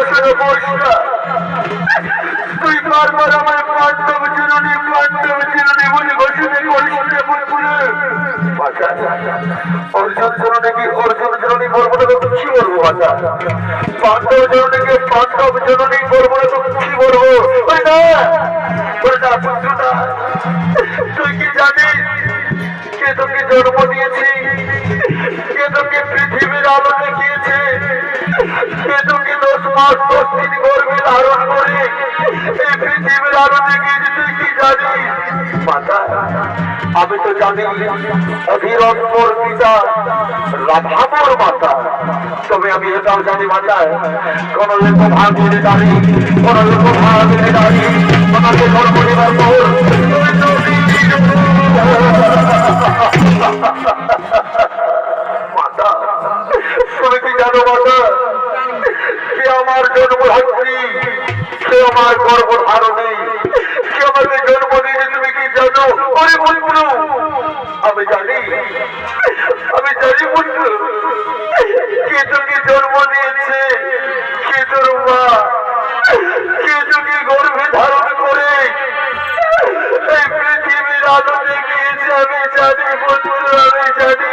বসে বসা তুই বারবার আমার পাণ্ডব চিরনি পাণ্ডব চিরনি বলে ঘোষণা করিস কি জানিস কে তোকে জন্ম দিয়েছি? কে তোকে পৃথিবীর আলো দেখিয়েছে কে তোকে দশ মাস দশ ধারণ করে। এই পৃথিবীর জানিস মাতা, আমি তো জানি অধীরত্মর পিতা, রাধামর মাতা। তবে আমি এটাও জানি মাতায় কোন লোক ভাগিয়ে দাঁড়ি, কোন লোক ভাগিয়ে দাঁড়ি আমাকে ধর্ম নেবার পর তুমি তো মাতা তুমি কি জানো সে আমার সে আমার গর্ব ধারণী সে আমাকে জন্ম দিয়েছে তুমি কি জানো? আমি জানি। আমি জানি বলব কে তোকে জন্ম দিয়েছে? কে মা? কে গর্ভে ধারণ করে? পৃথিবীর আলো দেখিয়েছে, আমি জানি বন্ধু, আমি জানি।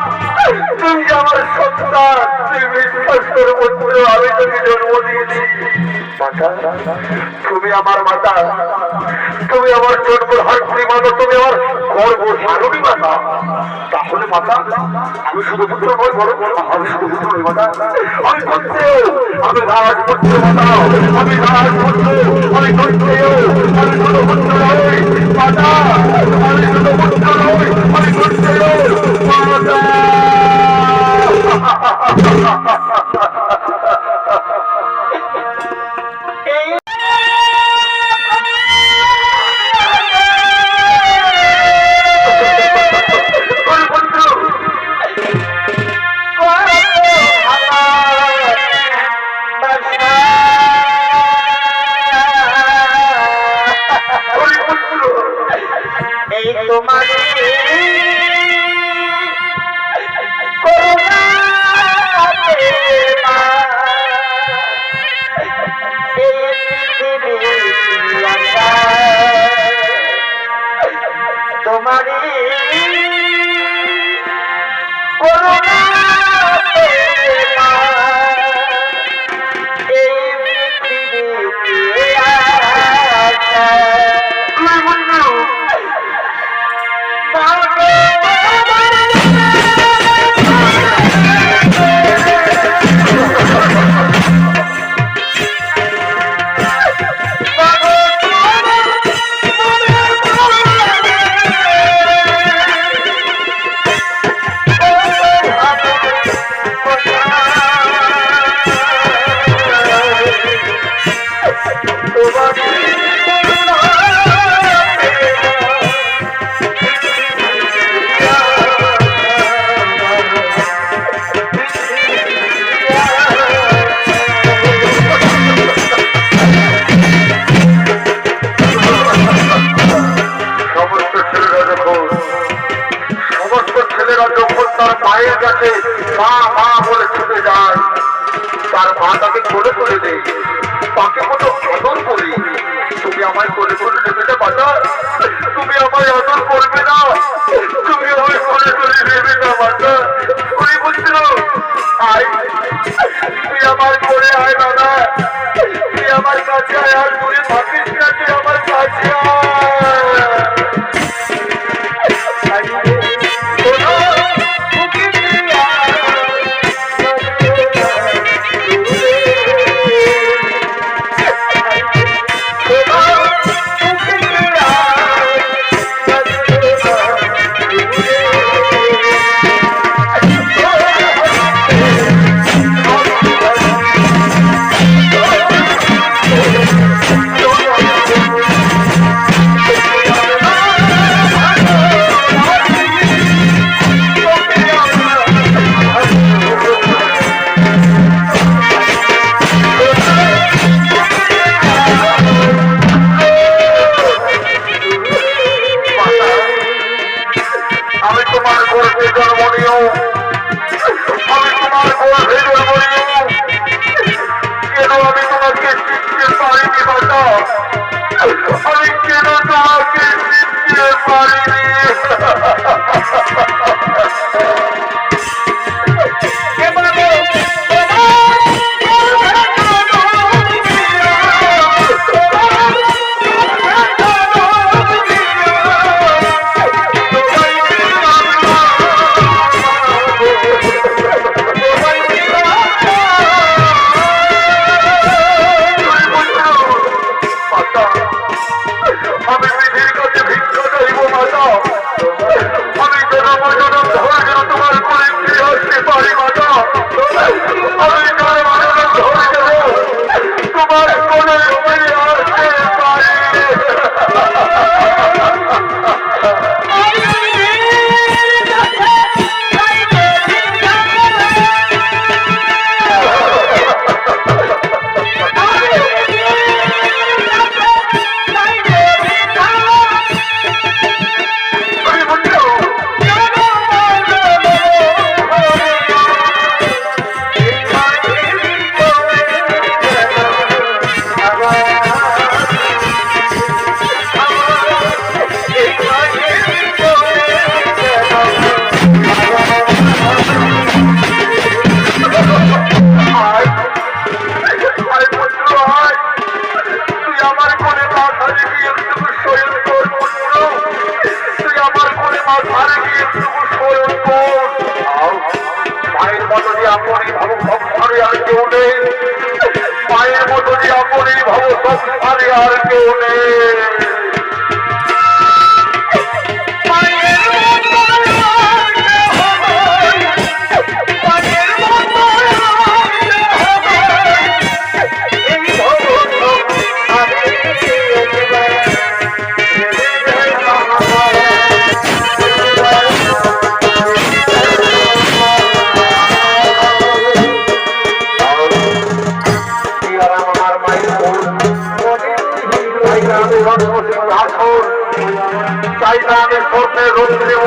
তুই আমার সন্তান তুই বিশ্বাস কর পুত্র, আমি তোকে জন্ম দিয়েছি তুমি আমার মাতা, তুমি আমার জন্ম হারপুরি মাতা, তুমি আমার গর্ব সারণী মাতা, তাহলে মাতা, আমি শুধু পুত্র নই বড় আমি শুধু পুত্র নই, মাতা। আমি পুত্র আমি রাজপুত্র মাতা, আমি রাজপুত্র, আমি পুত্র আমি শুধু পুত্র নই, মাতা। তোমারি Thank you. আমি বিধির কাছে ভিক্ষা চাইব মাতা আমি জনম জনম ধরে যেন তোমার কোলে ফিরে আসতে পারি মাতা আমি জনম জনম ধরে যেন তোমার কোলে ফিরে আসতে পারি মায়ের মতো যে আপনি ভাবো সংসারে আর কেউ নেই। মায়ের মতো যে আপনি ভাবো সংসারে আর কেউ নেই।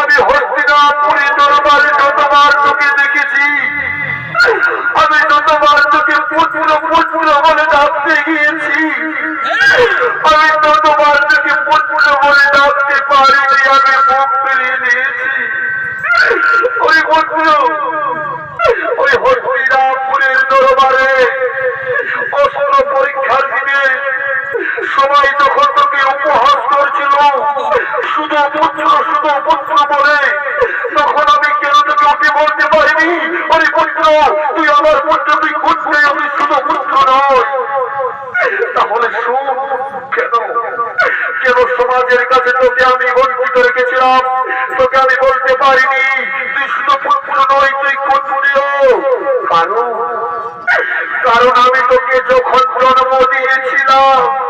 আমি হস্তিনাপুরী দরবারে যতবার তোকে দেখেছি, আমি যতবার তোকে পুত্র পুত্র বলে ডাকতে গিয়েছি, আমি ততবার তোকে পুত্র বলে ডাকতে পারিনি, আমি মুখ ফিরিয়ে নিয়েছি। ওই পুত্র ওই হস্তিনাপুরের দরবারে অস্ত্র পরীক্ষার দিনে সবাই যখন তোকে উপহাস করছিল শুধু পুত্র শুধু পুত্র বলে। তখন আমি কেন তোকে উঠে বলতে পারিনি? ওরে পুত্র, তুই আমার পুত্র, তুই খুঁজতে আমি শুধু পুত্র নয় তাহলে শুন, কেন? সমাজের কাছে তোকে আমি বঞ্চিত রেখেছিলাম? তোকে আমি বলতে পারিনি। তুই শুধু পুত্র নয় তুই কুটুরিও কারণ? কারণ আমি তোকে যখন জন্ম দিয়েছিলাম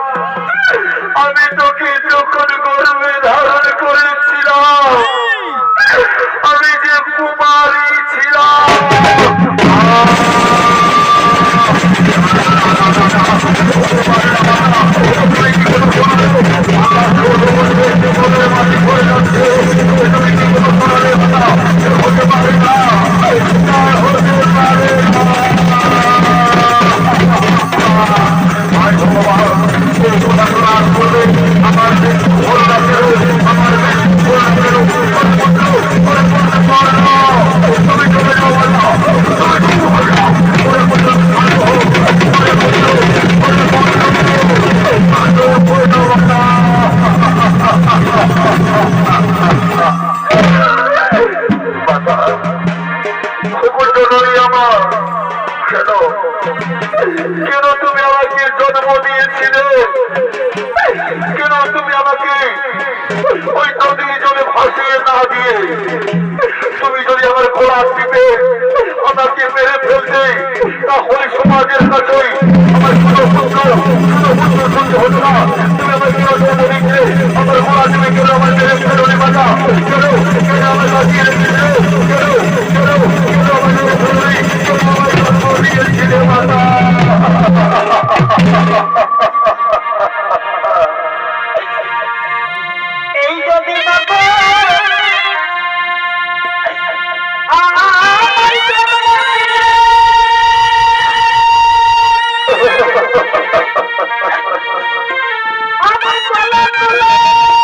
কেন তুমি আমাকে জন্ম দিয়েছিলে? কেন তুমি আমাকে ওই নদী জলে ভাসিয়ে না দিয়ে তুমি যদি আমার ঘোড়া টিপে আমাকে মেরে ফেলতে, তাহলে সমাজের কাছেই আমার হতো না। তুমি আমার কেন জন্ম দিচ্ছে আমার টিপে কেন আমার মেরে মাতা? কেন কেন আমার কেন কেন কেন আমার কেন আমার আমার চলে চলে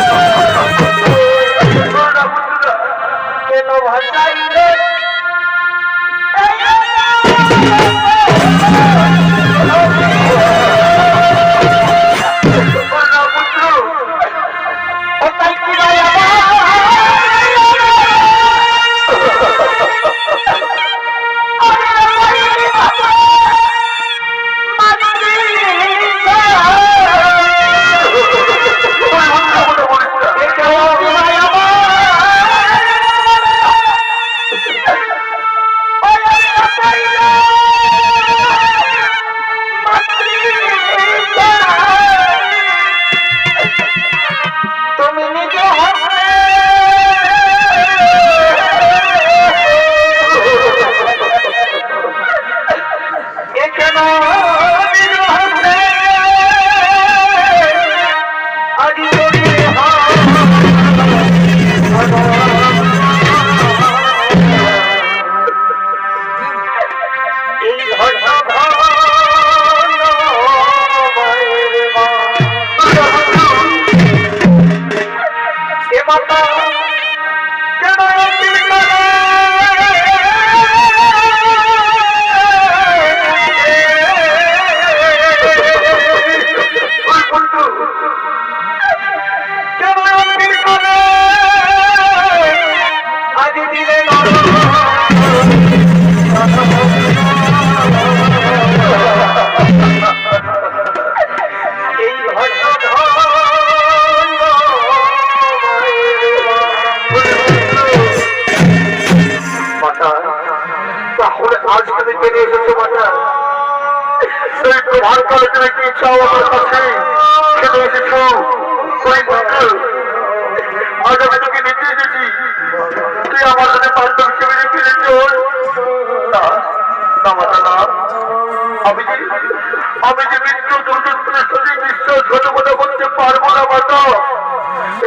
আমি যে মৃত্যু দুর্যোগের সাথে বিশ্বাসঘাতকতা করতে পারব না। মাতা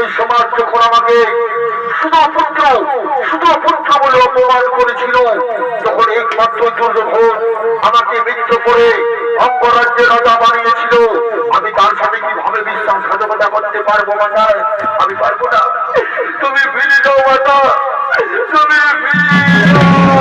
এই সমাজ যখন আমাকে শুধু পুত্র শুধু পুত্র বলে অপমান করেছিল তখন একমাত্র দুর্যোধন আমাকে মৃত্যু করে অঙ্গরাজ্যের রাজা বানিয়েছিল আমি তার সাথে কীভাবে বিশ্বাসঘাতকতা করতে পারব মাতা আমি পারব না তুমি ফিরে যাও, মাতা। তুমি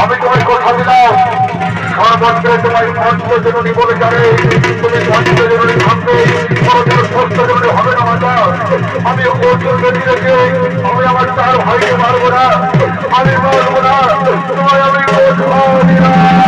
আমি তোমায় কথা দিলাম সর্বত্র তোমায় মন্ত্র জননী বলে যাবে তুমি মন্ত্র জননী থাকবে সত্য জননী হবে না মাতা আমি অর্জুন রেখে আমি আমার চার ভাইকে মারবো না আমি মারবো না তোমায় আমি কথা দিলাম